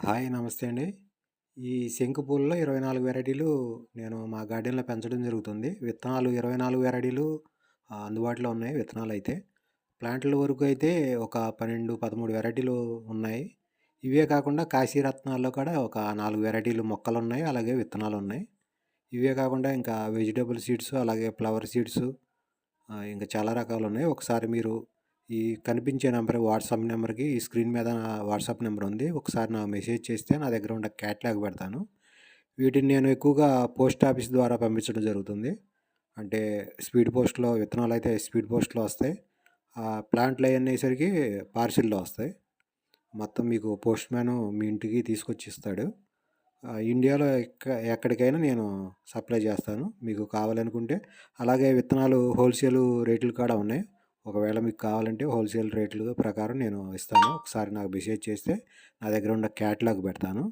Hi నమస్తే అండి. ఈ శంకు పూలలో 24 వెరైటీలు నేను మా గార్డెన్‌లో పెంచడం జరుగుతుంది. విత్తనాలు 24 వెరైటీలు అందుబాటులో ఉన్నాయి విత్తనాలు అయితే ప్లాంట్‌ల వరకు అయితే ఒక 12, 13 వెరైటీలు ఉన్నాయి. ఇవే కాకుండా కాశీరత్నాల్లో కూడా ఒక నాలుగు వెరైటీలు మొక్కలు ఉన్నాయి అలాగే విత్తనాలు ఉన్నాయి ఇవే కాకుండా ఇంకా వెజిటబుల్ సీడ్స్ అలాగే ఫ్లవర్ సీడ్స్ ఇంకా చాలా రకాలు ఉన్నాయి ఒకసారి మీరు ఈ కనిపించే నెంబర్ వాట్సాప్ నెంబర్కి ఈ స్క్రీన్ మీద నా వాట్సాప్ నెంబర్ ఉంది. ఒకసారి నా మెసేజ్ చేస్తే నా దగ్గర ఉన్న క్యాట్లాగ్ పెడతాను. వీటిని నేను ఎక్కువగా పోస్ట్ ఆఫీస్ ద్వారా పంపించడం జరుగుతుంది. అంటే స్పీడ్ పోస్ట్‌లో విత్తనాలు అయితే స్పీడ్ పోస్ట్‌లో వస్తాయి. ప్లాంట్లు అయ్యనేసరికి పార్సిల్‌లో వస్తాయి. మొత్తం మీకు పోస్ట్ మ్యాన్ మీ ఇంటికి తీసుకొచ్చి ఇస్తాడు. ఇండియాలో ఎక్క ఎక్కడికైనా నేను సప్లై చేస్తాను. మీకు కావాలనుకుంటే అలాగే విత్తనాలు హోల్‌సేల్ రేట్లు కూడా ఉన్నాయి. ఒకవేళ మీకు కావాలంటే హోల్‌సేల్ రేట్లు ప్రకారం నేను ఇస్తాను. ఒకసారి నాకు మెసేజ్ చేస్తే నా దగ్గర ఉన్న క్యాట్లాగ్ పెడతాను.